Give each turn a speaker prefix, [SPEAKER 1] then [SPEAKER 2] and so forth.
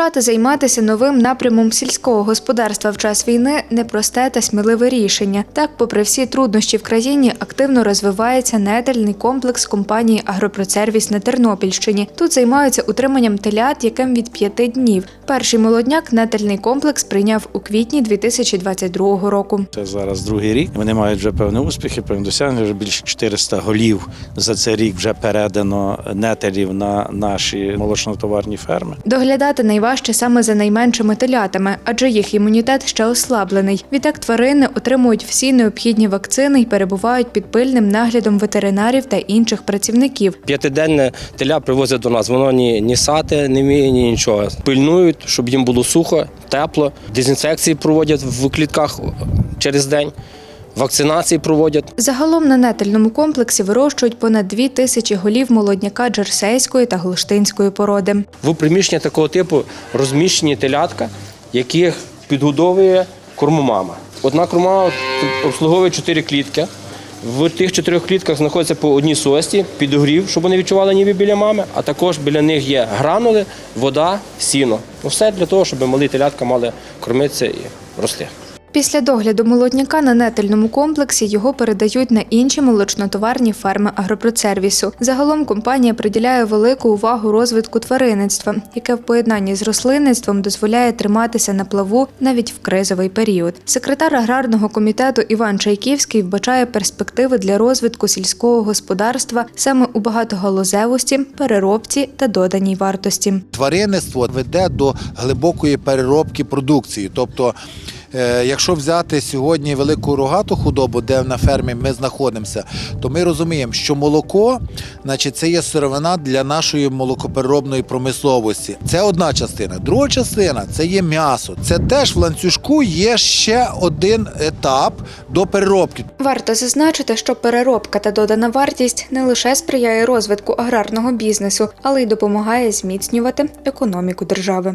[SPEAKER 1] Почати займатися новим напрямом сільського господарства в час війни непросте та сміливе рішення. Так, попри всі труднощі в країні, активно розвивається нетельний комплекс компанії Агропроцервіс на Тернопільщині. Тут займаються утриманням телят, яким від п'яти днів. Перший молодняк нетельний комплекс прийняв у квітні 2022 року.
[SPEAKER 2] Це зараз другий рік. Вони мають вже певні успіхи, певні досягнення. Вже більше 400 голів за цей рік вже передано нетелів на наші молочнотоварні ферми.
[SPEAKER 1] Доглядати найважче саме за найменшими телятами, адже їх імунітет ще ослаблений. Відтак тварини отримують всі необхідні вакцини і перебувають під пильним наглядом ветеринарів та інших працівників.
[SPEAKER 3] П'ятиденне теля привозять до нас. Воно ні, ні сати не вміє, ні нічого. Пильнують, щоб їм було сухо, тепло. Дезінфекції проводять в клітках через день. Вакцинації проводять.
[SPEAKER 1] Загалом на нетельному комплексі вирощують понад дві тисячі голів молодняка джерсейської та голштинської породи.
[SPEAKER 3] В приміщенні такого типу розміщені телятка, яких підгодовує кормомама. Одна кормомама обслуговує чотири клітки. В тих чотирьох клітках знаходяться по одній сості, підогрів, щоб вони відчували ніби біля мами, а також біля них є гранули, вода, сіно. Ну, Все для того, щоб малі телятка мали кормитися і рости.
[SPEAKER 1] Після догляду молодняка на нетельному комплексі його передають на інші молочнотоварні ферми агропроцервісу. Загалом компанія приділяє велику увагу розвитку тваринництва, яке в поєднанні з рослинництвом дозволяє триматися на плаву навіть в кризовий період. Секретар аграрного комітету Іван Чайківський вбачає перспективи для розвитку сільського господарства саме у багатогалузевості, переробці та доданій вартості.
[SPEAKER 4] тваринництво веде до глибокої переробки продукції. Тобто, якщо взяти сьогодні велику рогату худобу, де на фермі ми знаходимося, то ми розуміємо, що молоко, значить, це є сировина для нашої молокопереробної промисловості. Це одна частина. Друга частина це є м'ясо. Це теж в ланцюжку є ще один етап до переробки.
[SPEAKER 1] Варто зазначити, що переробка та додана вартість не лише сприяє розвитку аграрного бізнесу, але й допомагає зміцнювати економіку держави.